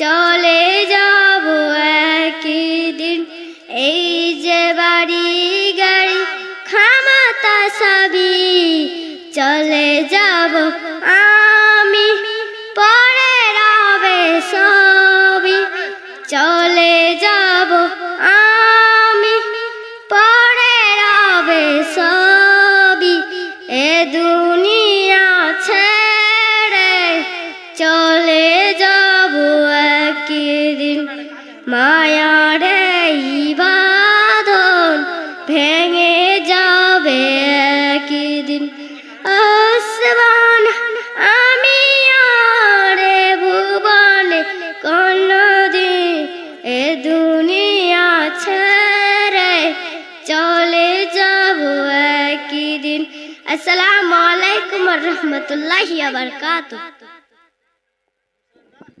চলে যাব একদিন। এই যে বাড়ি গাড়ি, খামাতা সবই চলে যাব আমি। পরে রবে সবই চলে যাব আমি। পরে রবে সবই এ দুনিয়া ছেড়ে চলে মায়ার এই বাঁধন ভেঙে যাবে একদিন। আসবান আমি আর ভুবনে কোনদিন এ দুনিয়া ছেড়ে চলে যাব একদিন। আসসালামু আলাইকুম রহমতুল্লাহি আবরকাতুহ